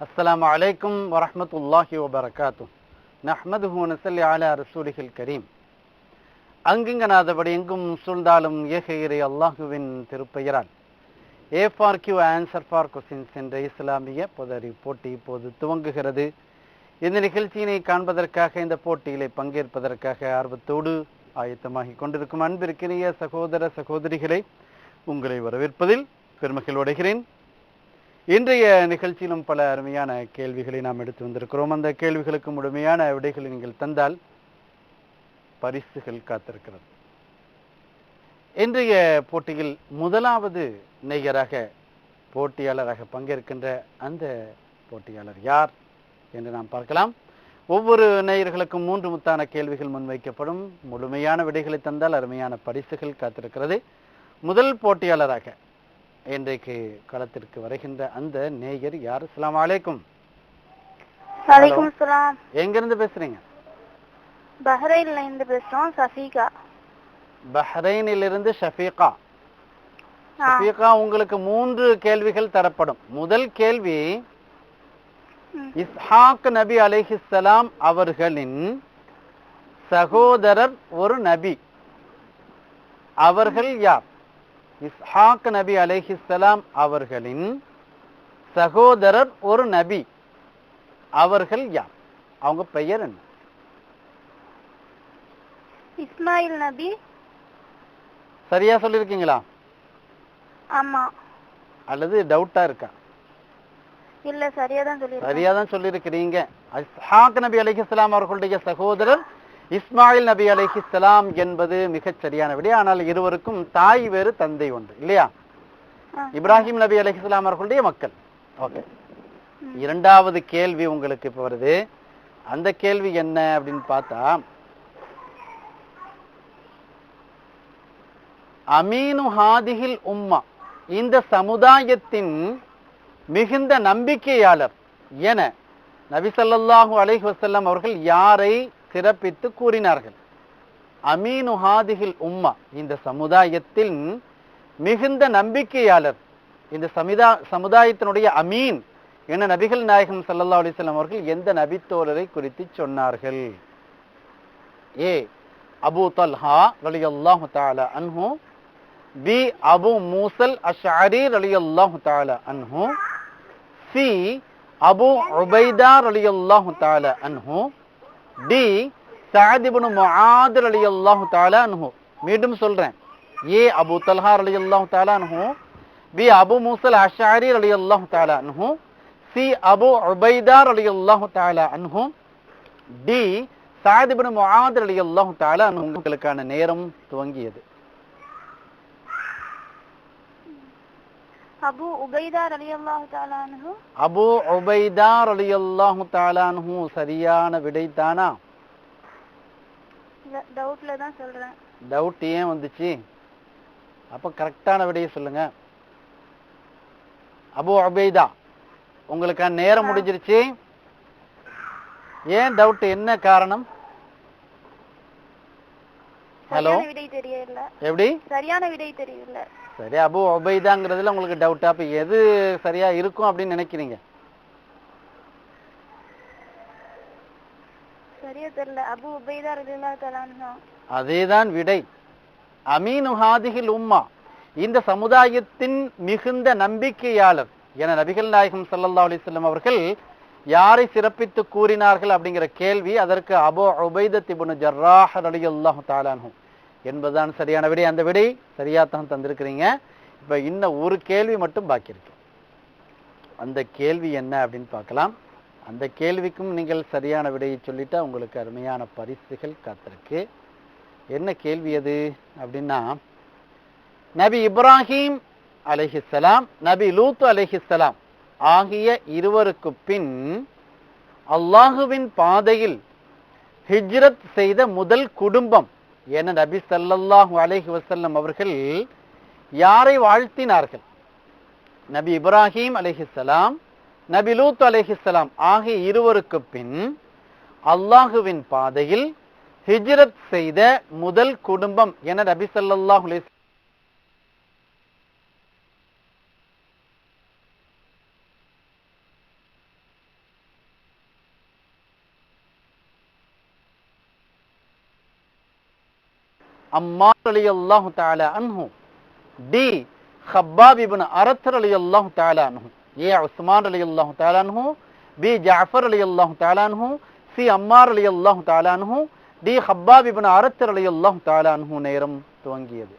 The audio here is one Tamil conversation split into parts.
السلام عليكم ورحمة الله وبركاته نحمده ونصلي على رسوله الكريم அங்கிங்கனாதபடி எங்கும் சூழ்ந்தாலும் ஏக இறை அல்லாஹுவின் திருப்பெயரால் A for Q answer for questions என்ற இஸ்லாமிய பொதறி போட்டி இப்போது துவங்குகிறது இந்த நிகழ்ச்சியினை காண்பதற்காக இந்த போட்டியிலே பங்கேற்பதற்காக ஆர்வத்தோடு ஆயத்தமாகி கொண்டிருக்கும் அன்பிற்கினிய சகோதர சகோதரிகளை உங்களை வரவேற்பதில் பெருமகிழ் அடைகிறேன் இன்றைய நிகழ்ச்சியிலும் பல அருமையான கேள்விகளை நாம் எடுத்து வந்திருக்கிறோம். அந்த கேள்விகளுக்கு முழுமையான விடைகளை நீங்கள் தந்தால் பரிசுகள் காத்திருக்கிறது. இன்றைய போட்டியில் முதலாவது நேயராக போட்டியாளராக பங்கேற்கின்ற அந்த போட்டியாளர் யார் என்று நாம் பார்க்கலாம். ஒவ்வொரு நேயர்களுக்கும் மூன்று முத்தான கேள்விகள் முன்வைக்கப்படும். முழுமையான விடைகளை தந்தால் அருமையான பரிசுகள் காத்திருக்கிறது. முதல் போட்டியாளராக இன்றைக்கு களத்திற்கு வருகின்ற அந்த நேயர் யார்? அலைக்கும். வலைக்கும் சலாம் எங்கிருந்து பேசுறீங்க? பஹ்ரைன்ல இருந்து பேசுறோம் சஃபீகா பஹ்ரைனிலிருந்து ஷஃபீகா. ஆ, ஷஃபீகா உங்களுக்கு மூன்று கேள்விகள் தரப்படும். முதல் கேள்வி. இஸ்ஹாக் நபி அலைஹிஸ்ஸலாம் அவர்களின் சகோதரர் ஒரு நபி. அவர்கள் யார்? இஸ்ஹாக் நபி அலைஹிஸ்ஸலாம் அவர்களின் சகோதரர் ஒரு நபி. அவர்கள் யார்? அவங்க பெயர் என்ன? இஸ்மாயில் நபி. சரியா சொல்லியிருக்கீங்களா? ஆமா. அல்லது டவுட்டா இருக்கா? இல்ல சரியா தான் சொல்லிருக்கேன் சரியா தான் சொல்லியிருக்கிறீங்க. இஸ்ஹாக் நபி அலைஹிஸ்ஸலாம் அவர்களுடைய சகோதரர் இஸ்மாயில் நபி அலைஹிஸ்ஸலாம் என்பது மிகச் சரியான விடை. ஆனால் இருவருக்கும் தாய் வேறு தந்தை ஒன்று. இல்லையா. இப்ராஹிம் நபி அலைஹிஸ்ஸலாம் அவர்களுடைய மக்கள். ஓகே. இரண்டாவது கேள்வி உங்களுக்கு இப்ப வருது. அந்த கேள்வி என்ன அப்படின்னு பார்த்தா அமீனு ஹாதிஹில் உம்மா இந்த சமுதாயத்தின் மிகுந்த நம்பிக்கையாளர் என நபி ஸல்லல்லாஹு அலைஹி வஸல்லம் அவர்கள் யாரை சிறப்பித்து கூறினார்கள். அமீனு ஹாதிஹில் உம்மா இந்த சமுதாயத்தின் மிகுந்த நம்பிக்கையாளர் இந்த சமுதா சமுதாயத்தினுடைய அமீன் என நபிகள் நாயகம் சல்லா அலிஸ்லாம் அவர்கள் எந்த நபித்தோழரை குறித்து சொன்னார்கள்? ஏ அபூ தல்ஹா ரலியல்லாஹு தாலா அன்ஹு பி அபு மூசல் அஷ்அரி ரலியல்லாஹு தாலா அன்ஹு சி அபு உபைதா ரலியல்லாஹு தாலா அன்ஹு டி சஅத் இப்னு அலி அல்லாஹு தஆலா மீண்டும் சொல்றேன். ஏ அபு தல்ஹா அலி அல்லாஹு அன்ஹு பி அபு மூசல் அஷாரி அலி அல்லாஹு அன்ஹு சி அபு உபைதா ரலியல்லாஹு தஆலா அன்ஹு டி சஅத் இப்னு அலி அல்லாஹு தஆலா அன்ஹு உங்களுக்கான நேரம் துவங்கியது. அபு உபைதா ரலியல்லாஹு தஆலா அன்ஹு? அபு உபைதா ரலியல்லாஹு சரியான டவுட்ல தான்? சொல்றேன். டவுட் ஏன் வந்துச்சு? அப்ப கரெக்டான விடையை சொல்லுங்க. அபு உபைதா உங்களுக்கான நேரம். முடிஞ்சிருச்சு. ஏன் டவுட் என்ன காரணம்? ஹலோ சரியான விடை தெரியல எப்படி? சரியான விடை தெரியல சரி அபு உபைதாங்கிறதுல உங்களுக்கு டவுட் அப்ப எது சரியா இருக்கும் அப்படின்னு நினைக்கிறீங்க? சரியா தெரியல. அபு உபைதா அதேதான் விடை. அமீனு ஹாதிஹில் உம்மா. இந்த சமுதாயத்தின் மிகுந்த நம்பிக்கையாளர். என நபிகள் நாயகம் ஸல்லல்லாஹு அலைஹி வஸல்லம் அவர்கள் யாரை சிறப்பித்து கூறினார்கள் அப்படிங்கிற கேள்வி அதற்கு அபு உபைதத் இப்னு ஜர்ராஹ் ரலியல்லாஹு தஆலா அன்ஹு. என்பதுதான் சரியான விடை. அந்த விடை சரியாகத்தான் தந்திருக்கிறீங்க. இப்போ இன்னும் ஒரு கேள்வி மட்டும் பாக்கி இருக்கு. அந்த கேள்வி என்ன அப்படின்னு பார்க்கலாம் அந்த கேள்விக்கும் நீங்கள் சரியான விடையை சொல்லிட்டா உங்களுக்கு அருமையான பரிசுகள் காத்திருக்கு. என்ன கேள்வி அது? அப்படின்னா நபி இப்ராஹிம் அலஹிசலாம் நபி லூத்து அலஹிசலாம் ஆகிய இருவருக்கு பின் அல்லாஹுவின் பாதையில் ஹிஜ்ரத் செய்த முதல் குடும்பம் என நபி ஸல்லல்லாஹு அலைஹி வசல்லம் அவர்கள் யாரை வாழ்த்தினார்கள்? நபி இப்ராஹிம் அலைஹிஸ்ஸலாம் நபி லூத் அலைஹிஸ்ஸலாம் ஆகிய இருவருக்கு பின் அல்லாஹுவின் பாதையில் ஹிஜ்ரத் செய்த முதல் குடும்பம் என நபி ஸல்லல்லாஹு அம்மார் அலி அல்லாஹு தாலா அன்ஹு. டி ஹப்பாப் இப்னு அரத் அலி அல்லாஹு தாலா அன்ஹு. ஏ உஸ்மான் அலி அல்லாஹு தாலா அன்ஹு. பி ஜாஃபர் அலி அல்லாஹு தாலா அன்ஹு. சி அம்மார் அலி அல்லாஹு தாலா அன்ஹு. டி ஹப்பாப் இப்னு அரத் அலி அல்லாஹு தாலா அன்ஹு நேரம் துவங்கியது.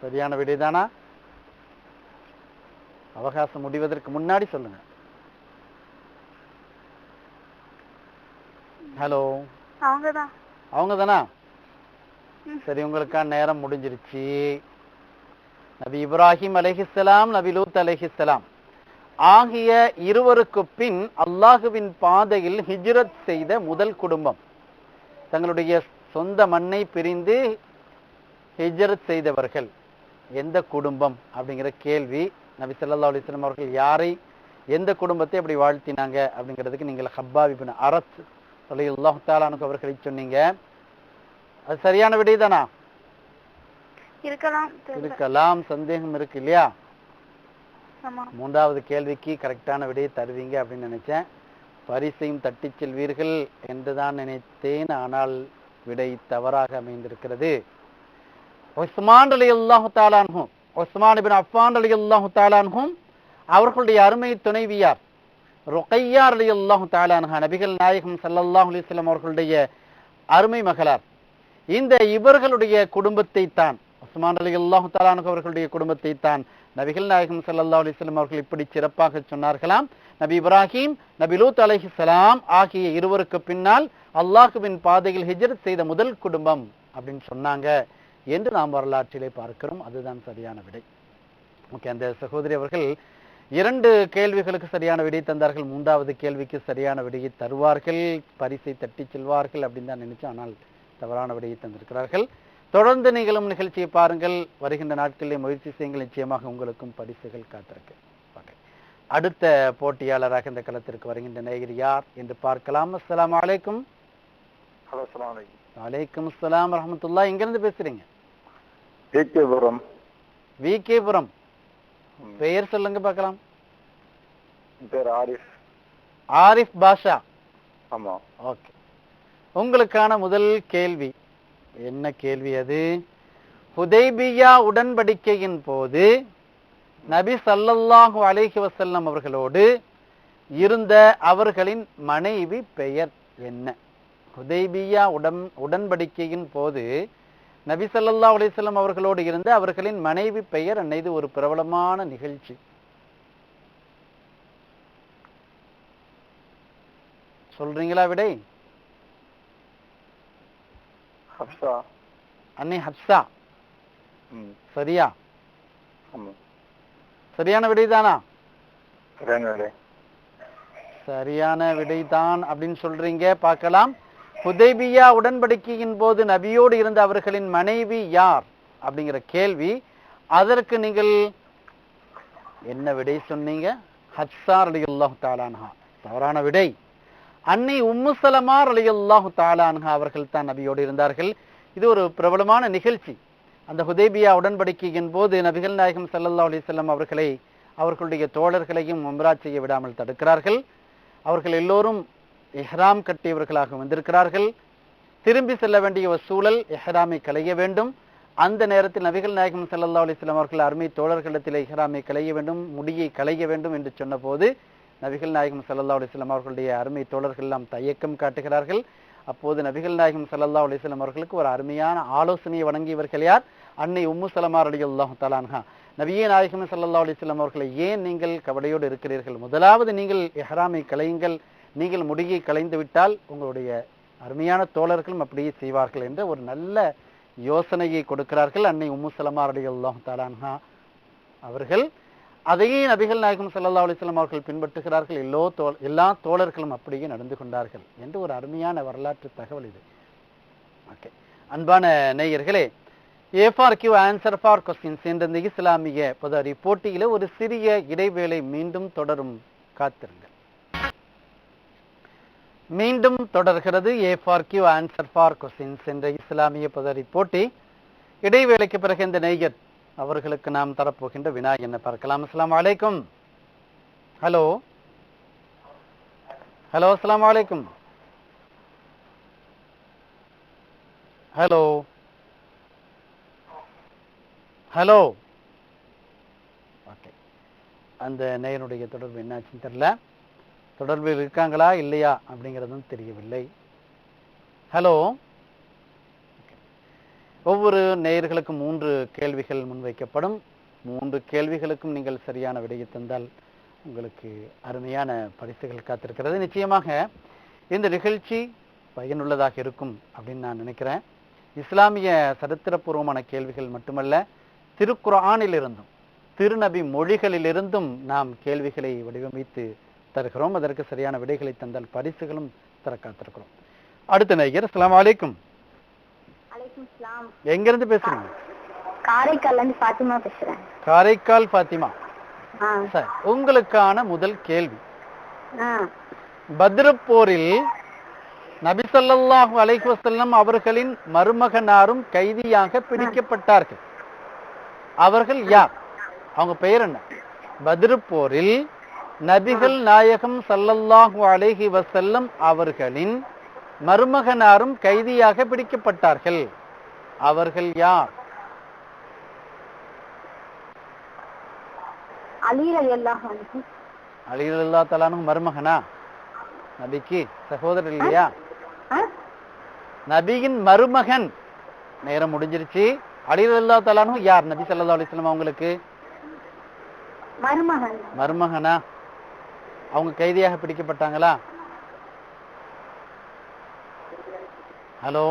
சரியான விடைதானா? அவகாசம் முடிவதற்கு முன்னாடி சொல்லுங்க. ஹலோ. அவங்க தானா ம். சரி உங்களுக்கான நேரம் முடிஞ்சிருச்சு. நபி இப்ராஹிம் அலைஹிஸ்ஸலாம் நபி லூத் அலைஹிஸ்ஸலாம். ஆகிய இருவருக்கு பின் அல்லாஹுவின் பாதையில் ஹிஜ்ரத் செய்த முதல் குடும்பம். தங்களுடைய சொந்த மண்ணை பிரிந்து ஹிஜ்ரத் செய்தவர்கள். எந்த குடும்பம்? அப்படிங்கிற கேள்வி. நபி ஸல்லல்லாஹு அலைஹி வஸல்லம் அவர்கள் யாரை எந்த குடும்பத்தை அப்படி வாழ்த்தினாங்க? அப்படிங்கிறதுக்கு நீங்கள் ஹப்பாப் இப்னு தஆலா அன்ஹு அவர்களை சொன்னீங்க. அது சரியான இருக்கலாம் தெரியல. இருக்கலாம் சந்தேகம் இருக்கு இல்லையா? மூன்றாவது கேள்விக்கு கரெக்டான விடையை தருவீங்க அப்படின்னு நினைச்சேன். பரிசையும் தட்டிச் செல்வீர்கள் என்றுதான் நினைத்தேன். ஆனால் விடை தவறாக அமைந்திருக்கிறது. உஸ்மான் அலி அல்லாஹு தாலான்ஹும் உஸ்மான் பின் அஃபான் அலி அல்லாஹு தாலான்ஹும் அவர்களுடைய அருமை துணைவியார் ருக்கையார் அலி அல்லாஹு தாலான்ஹா நபிகள் நாயகம் ஸல்லல்லாஹு அலிஸ்லாம் அவர்களுடைய அருமை மகளார். இந்த இவர்களுடைய குடும்பத்தை தான் உஸ்மான் அலி அல்லாஹு தாலானு அவர்களுடைய குடும்பத்தை தான் நபிகள் நாயகம் ஸல்லல்லாஹு அலிஸ்லாம் அவர்கள் இப்படி சிறப்பாக சொன்னார்களாம். நபி இப்ராஹிம் நபி லூத் சலாம் ஆகிய இருவருக்கு பின்னால் அல்லாஹுவின் பாதையில் ஹிஜ்ரத் செய்த முதல் குடும்பம் அப்படின்னு சொன்னாங்க என்று நாம் வரலாற்றிலே பார்க்கிறோம். அதுதான் சரியான விடை. ஓகே அந்த சகோதரி அவர்கள் இரண்டு கேள்விகளுக்கு சரியான விடை தந்தார்கள். மூன்றாவது கேள்விக்கு சரியான விடையை தருவார்கள். பரிசை தட்டிச் செல்வார்கள் அப்படின்னு தான் நினைச்சேன் ஆனால் தவறான விடையை தந்திருக்கிறார்கள். தொடர்ந்து நீங்களும் நிகழ்ச்சியை பாருங்கள். வருகின்ற நாட்களிலே முயற்சி செய்யுங்கள். நிச்சயமாக உங்களுக்கும் பரிசுகள் காத்திருக்கு. அடுத்த போட்டியாளராக இந்த களத்திற்கு வருகின்ற நேயர் யார் என்று பார்க்கலாம். அஸ்ஸலாமு அலைக்கும். ஹலோ அஸ்லாம் வலைக்கம் வலைக்கும் அஸ்ஸலாம் வரஹ்மத்துல்லாஹ். எங்கிருந்து பேசுறீங்க? ஏகேபுரம் வி கேபுரம் பெயர் சொல்லுங்க பார்க்கலாம். பேர் ஆரிஃப். ஆரிஃப் பாஷா? ஆமா. ஓகே. உங்களுக்கான முதல் கேள்வி. என்ன கேள்வி அது? ஹுதைபியா உடன்படிக்கையின் போது நபி ஸல்லல்லாஹு அலைஹி வஸல்லம் அவர்களோடு இருந்த அவர்களின் மனைவி பெயர் என்ன? ஹுதைபியா உடன் உடன்படிக்கையின் போது நபி ஸல்லல்லாஹு அலைஹி வஸல்லம் அவர்களோடு இருந்த அவர்களின் மனைவி பெயர் என்ன இது ஒரு பிரபலமான நிகழ்ச்சி. சொல்றீங்களா விடை? அன்னை ஹப்ஸா. ம். சரியா? சரியான விடைதானா? சரியான விடைதான் அப்படின்னு சொல்றீங்க பார்க்கலாம். ஹுதைபியா உடன்படிக்கையின் போது நபியோடு இருந்த அவர்களின் மனைவி யார்? அப்படிங்கிற கேள்வி. அதற்கு நீங்கள் என்ன விடை சொன்னீங்க? ஹத்சார் அலி அல்லாஹு தாலான்ஹா தவறான விடை. அன்னை உம்மு சலமார் அலி அல்லாஹு தாலான்ஹா அவர்கள் தான் நபியோடு இருந்தார்கள். இது ஒரு பிரபலமான நிகழ்ச்சி. அந்த ஹுதேபியா உடன்படிக்கையின் போது நபிகள் நாயகம் சல்லல்லா அலிசல்லாம் அவர்களை அவர்களுடைய தோழர்களையும் உம்ரா செய்ய விடாமல் தடுக்கிறார்கள். அவர்கள் எல்லோரும் இஹ்ராம் கட்டியவர்களாக வந்திருக்கிறார்கள். திரும்பி செல்ல வேண்டிய ஒரு சூழல் இஹ்ராமை களைய வேண்டும். அந்த நேரத்தில் நபிகள் நாயகம் சல்லா அலிஸ்லாம் அவர்கள் அருமை தோழர்களிடத்தில் இஹ்ராமை களைய வேண்டும் முடியை களைய வேண்டும் என்று சொன்னபோது நபிகள் நாயகம் சல்லா அலிஸ்லாம் அவர்களுடைய அருமை தோழர்கள் எல்லாம் தயக்கம் காட்டுகிறார்கள். அப்போது நபிகள் நாயகம் சல்லா அலிஸ்லாம் அவர்களுக்கு ஒரு அருமையான ஆலோசனையை வழங்கியவர்கள் யார்? அன்னை உம்மு சலமா ரலியல்லாஹு தலான்ஹா நபியே நாயகம் சல்லா அலிஸ்லாம் அவர்களை ஏன் நீங்கள் கவலையோடு இருக்கிறீர்கள்? முதலாவது நீங்கள் இஹ்ராமை களையுங்கள். நீங்கள் முடியை கலைந்துவிட்டால் உங்களுடைய அருமையான தோழர்களும் அப்படியே செய்வார்கள் என்ற ஒரு நல்ல யோசனையை கொடுக்கிறார்கள் அன்னை உம்மு சலமா ரலியல்லாஹு அவர்கள். அதையே நபிகள் நாயகம் சல்லா அலிஸ்லாம் அவர்கள் பின்பற்றுகிறார்கள். எல்லோ தோ எல்லா தோழர்களும் அப்படியே நடந்து கொண்டார்கள் என்று ஒரு அருமையான வரலாற்று தகவல் இது. ஓகே. அன்பான நேயர்களே A for Q answer for questions என்ற இந்த இஸ்லாமிய புதரி போட்டியில ஒரு சிறிய இடைவேளை மீண்டும் தொடரும். காத்திருங்கள். மீண்டும் தொடர்கிறது A for Q answer for questions என்ற இஸ்லாமிய பதறி போட்டி. இடைவேளைக்கு பிறகு இந்த நெய்கர் அவர்களுக்கு நாம் தரப்போகின்ற வினா என்ன பார்க்கலாம். அஸ்லாம் அலைக்கும். ஹலோ. ஹலோ அஸ்லாம் அலைக்கும். ஹலோ. ஹலோ. ஓகே. அந்த நேயனுடைய தொடர்பு என்னாச்சுன்னு தெரியல தொடர்பில் இருக்காங்களா இல்லையா அப்படிங்கிறதும் தெரியவில்லை. ஹலோ ஒவ்வொரு நேயர்களுக்கும் மூன்று கேள்விகள் முன்வைக்கப்படும். மூன்று கேள்விகளுக்கும் நீங்கள் சரியான விடையை தந்தால் உங்களுக்கு அருமையான பரிசுகள் காத்திருக்கிறது. நிச்சயமாக இந்த நிகழ்ச்சி பயனுள்ளதாக இருக்கும் அப்படின்னு நான் நினைக்கிறேன். இஸ்லாமிய சரித்திரபூர்வமான கேள்விகள் மட்டுமல்ல திருக்குரானிலிருந்தும் திருநபி மொழிகளிலிருந்தும் நாம் கேள்விகளை வடிவமைத்து தருகிறோம். அதற்கு சரியான விடைகளை தந்தால் பரிசுகளும் தர காத்திருக்கிறோம் அடுத்த நேயர் அலைக்கும். சலாம் எங்கிருந்து பேசுறீங்க? பாத்திமா பேசுறேன். காரைக்கால் ஃபாத்திமா? ஆ. சரி உங்களுக்கான முதல் கேள்வி. ஆ. பத்ரு போரில் நபி ஸல்லல்லாஹு அலைஹி அவர்களின் மருமகனாரும் கைதியாக பிடிக்கப்பட்டார்கள் அவர்கள் யார்? அவங்க பெயர் என்ன? பத்ரு போரில் நபிகள் நாயகம் ஸல்லல்லாஹு அலைஹி வஸல்லம் அவர்களின் மருமகனாரும் கைதியாக பிடிக்கப்பட்டார்கள். அவர்கள் யார்? அலீர் எல்லாம் வந்து அலி அல்லா தலானும் மருமகனா? நபிக்கு சகோதரர் இல்லையா? நபியின் மருமகன். நேரம் முடிஞ்சிருச்சு. அலி அல்லா தலானும் யார்? நபி ஸல்லல்லாஹு அலைஹி வஸல்லம் அவங்களுக்கு? மருமகனா? அவங்க கைதியாக பிடிக்கப்பட்டாங்களா? ஹலோ?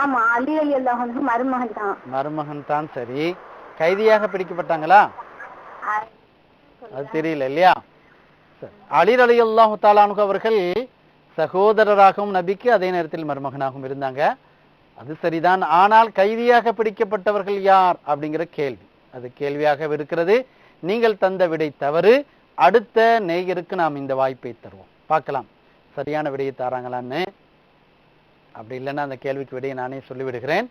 ஆமா அலீர் எல்லாம் வந்து மருமகன் தான். மருமகன் தான் சரி. கைதியாக பிடிக்கப்பட்டாங்களா? அது தெரியல இல்லையா. அலி அலி அல்லாஹு தாலானு அவர்கள் சகோதரராகவும் நபிக்கு அதே நேரத்தில் மருமகனாகவும் இருந்தாங்க. அது சரிதான். ஆனால் கைதியாக பிடிக்கப்பட்டவர்கள் யார் அப்படிங்கிற கேள்வி. அது கேள்வியாக இருக்கிறது. நீங்கள் தந்த விடை தவறு. அடுத்த நேயருக்கு நாம் இந்த வாய்ப்பை தருவோம். பார்க்கலாம். சரியான விடையை தாராங்களான்னு. அப்படி இல்லைன்னா அந்த கேள்விக்கு விடையை நானே சொல்லிவிடுகிறேன்.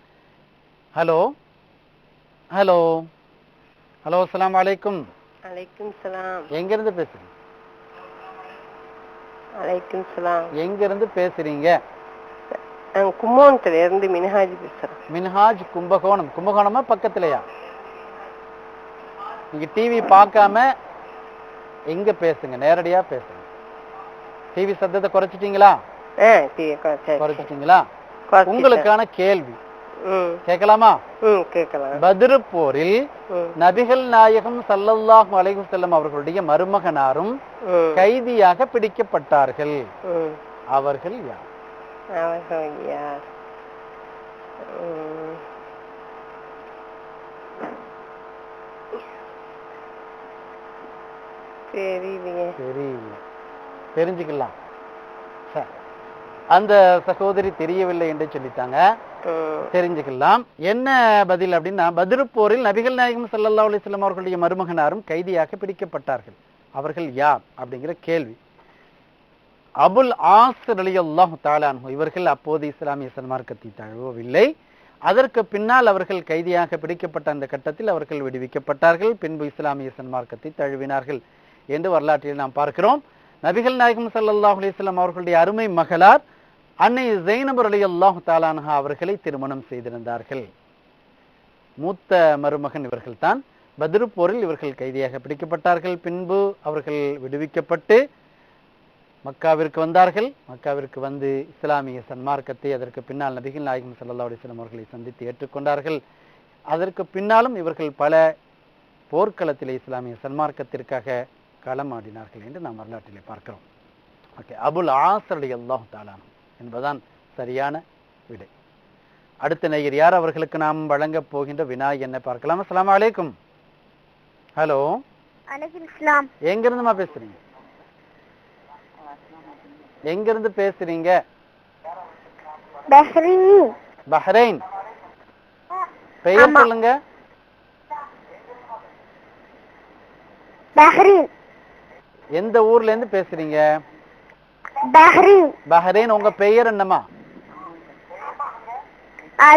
ஹலோ? ஹலோ? ஹலோ அஸ்ஸலாமு அலைக்கும் அலைக்கும் சலாம். எங்கிருந்து பேசுறீங்க? அலைக்கும் சலாம். எங்கிருந்து பேசுறீங்க? நான் கும்போணத்துல இருந்து மினஹாஜி பேசுறேன். மின்ஹாஜ் கும்பகோணம். கும்பகோணமா பக்கத்துலயா? நீங்க டிவி பார்க்காம எங்க பேசுங்க நேரடியா பேசுங்க. டிவி சத்தத்தை குறைச்சிட்டீங்களா. குறைச்சிட்டீங்களா. உங்களுக்கான கேள்வி. கேட்கலாமா? பத்ரு போரில் நபிகள் நாயகம் ஸல்லல்லாஹு அலைஹி வஸல்லம் அவர்களுடைய மருமகனாரும் கைதியாக பிடிக்கப்பட்டார்கள். அவர்கள் யார்? அவர்கள் யார்? ம். தெரியலையே தெரியல தெரிஞ்சுக்கலாம். அந்த சகோதரி தெரியவில்லை என்று சொல்லிட்டாங்க. தெரிஞ்சுக்கலாம். என்ன பதில் அப்படின்னா பத்ரு போரில் நபிகள் நாயகம் ஸல்லல்லாஹு அலைஹி வஸல்லம் அவர்களுடைய மருமகனாரும் கைதியாக பிடிக்கப்பட்டார்கள் அவர்கள் யார்? அப்படிங்கிற கேள்வி. அபுல் ஆஸ் அன்ஹு இவர்கள் அப்போது இஸ்லாமிய சன்மார்க்கத்தை தழுவவில்லை அதற்கு பின்னால் அவர்கள் கைதியாக பிடிக்கப்பட்ட அந்த கட்டத்தில் அவர்கள் விடுவிக்கப்பட்டார்கள். பின்பு இஸ்லாமிய சன்மார்க்கத்தை தழுவினார்கள். என்று வரலாற்றில் நாம் பார்க்கிறோம். நபிகள் நாயகம் சல்லாஹ் அலிஸ்லாம் அவர்களுடைய அருமை மகளார் அன்னை ஜெய்னபர் அலி அல்லாஹு அன்ஹா அவர்களை திருமணம் செய்திருந்தார்கள். மூத்த மருமகன் இவர்கள்தான். பத்ரு போரில் இவர்கள் கைதியாக பிடிக்கப்பட்டார்கள். பின்பு அவர்கள் விடுவிக்கப்பட்டு மக்காவிற்கு வந்தார்கள். மக்காவிற்கு வந்து இஸ்லாமிய சன்மார்க்கத்தை அதற்கு பின்னால் நபிகள் நாயகம் ஸல்லல்லாஹு அலிஸ்லாம் அவர்களை சந்தித்து ஏற்றுக்கொண்டார்கள். அதற்கு பின்னாலும் இவர்கள் பல போர்க்களத்திலே இஸ்லாமிய சன்மார்க்கத்திற்காக களமாடினார்கள் என்று நாம் வரலாற்றிலே பார்க்கிறோம். ஓகே அபுல் ஆசரடி அல்லாஹ் தாலான் என்பதுதான் சரியான விடை. அடுத்த நேயர் யார் அவர்களுக்கு நாம் வழங்கப் போகின்ற வினா என்ன பார்க்கலாம். அஸ்ஸலாமு அலைக்கும். ஹலோ. இஸ்லாம். எங்கிருந்துமா பேசுறீங்க? எங்கிருந்து பேசுறீங்க? பஹ்ரீன். பெயர். சொல்லுங்க. பஹ்ரீன். எந்த ஊர்ல இருந்து பேசுறீங்க? பஹ்ரீன். பஹ்ரைன் உங்க பெயர் என்னம்மா?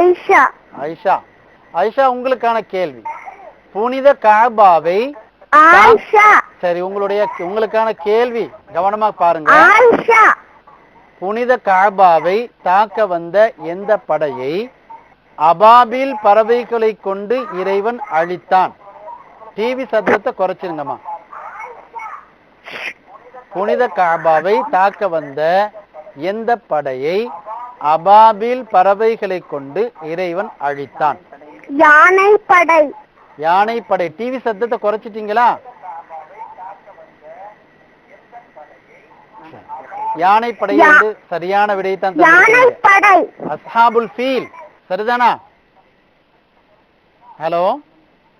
ஐஷா ஐஷா ஐஷா உங்களுக்கான கேள்வி. புனித காபாவை சரி உங்களுடைய உங்களுக்கான கேள்வி கவனமா பாருங்க. புனித காபாவை தாக்க வந்த எந்த படையை அபாபில் பறவைகளை கொண்டு இறைவன் அழித்தான்? டிவி சத்தத்தை குறைச்சிருங்கம்மா. புனித காபாவை தாக்க வந்த எந்த படையை அபாபில் பறவைகளை கொண்டு இறைவன் அழித்தான்? யானை படை யானை படை டிவி சத்தத்தை குறைச்சிட்டீங்களா? யானை படை வந்து சரியான. படை அஸ்ஹாபுல் ஃபீல் சரிதானா? ஹலோ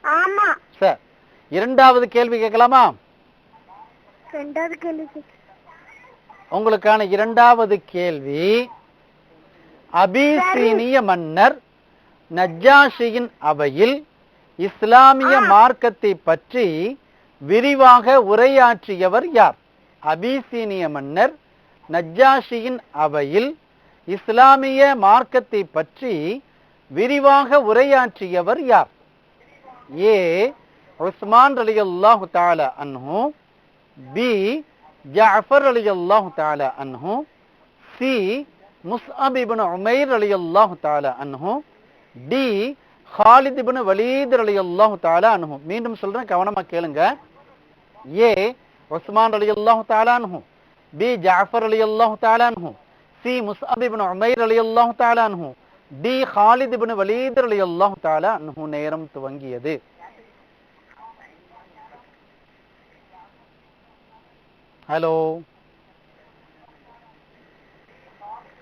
ஆமா. சார் இரண்டாவது கேள்வி கேட்கலாமா? ரெண்டாவது கேள்வி உங்களுக்கான இரண்டாவது கேள்வி. அபிசீனிய மன்னர் நஜ்ஜாஷியின் அவையில் இஸ்லாமிய மார்க்கத்தை பற்றி விரிவாக உரையாற்றியவர் யார்? அபிசீனிய மன்னர் நஜ்ஜாஷியின் அவையில் இஸ்லாமிய மார்க்கத்தை பற்றி விரிவாக உரையாற்றியவர் யார்? ஏ. உஸ்மான் ரலியல்லாஹு தஆலா அன்ஹு. பி ஜாஃபர் ரலியல்லாஹு தஆலா அன்ஹு சி முஸ்அப் இப்னு உமைர் ரலியல்லாஹு தஆலா அன்ஹு டி ஹாலித் இப்னு வலீத் ரலியல்லாஹு தஆலா அன்ஹு மீண்டும் சொல்றேன் கவனமா கேளுங்க. ஏ உஸ்மான் ரலியல்லாஹு தஆலா அன்ஹு பி ஜாஃபர் ரலியல்லாஹு தஆலா அன்ஹு சி முஸ்அப் இப்னு உமைர் ரலியல்லாஹு தஆலா அன்ஹு டி ஹாலித் இப்னு வலீத் அல்லாஹ் தாலா அன்ஹு நேரம் துவங்கியது. ஹலோ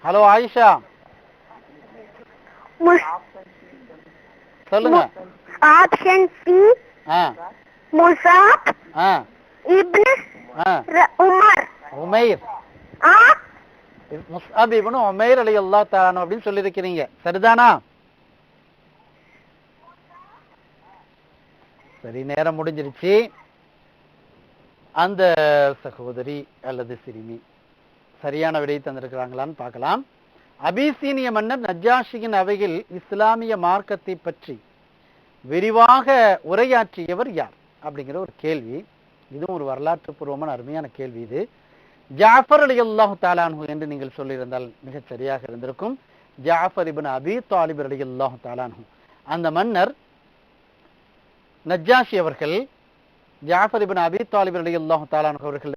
ஹலோ ஆயிஷா சொல்லுங்க. Option C Musab ibn Umar. Umair Musab ibn Umair Ali அல்லா தாலானு அப்படின்னு சொல்லியிருக்கிறீங்க. சரிதானா? சரி நேரம் முடிஞ்சிருச்சு. அந்த சகோதரி அல்லது சிறுமி சரியான விடை தந்திருக்கிறாங்களான்னு பார்க்கலாம். அபிசீனிய மன்னர் நஜாஷியின் அவையில் இஸ்லாமிய மார்க்கத்தை பற்றி விரிவாக உரையாற்றியவர் யார்? அப்படிங்கிற ஒரு கேள்வி. இதுவும் ஒரு வரலாற்று பூர்வமான அருமையான கேள்வி இது. ஜாஃபர் அலி அல்லாஹு தாலான்ஹு என்று நீங்கள் சொல்லியிருந்தால் மிகச் சரியாக இருந்திருக்கும். ஜாஃபர் இபின் அபி தாலிபர் அலி அல்லாஹு தாலான்ஹு அந்த மன்னர் நஜ்ஜாஷி அவர்கள் ஜாஃபர் இபின் அபி தாலிபின் அலி அல்லாஹு தாலான் அவர்கள்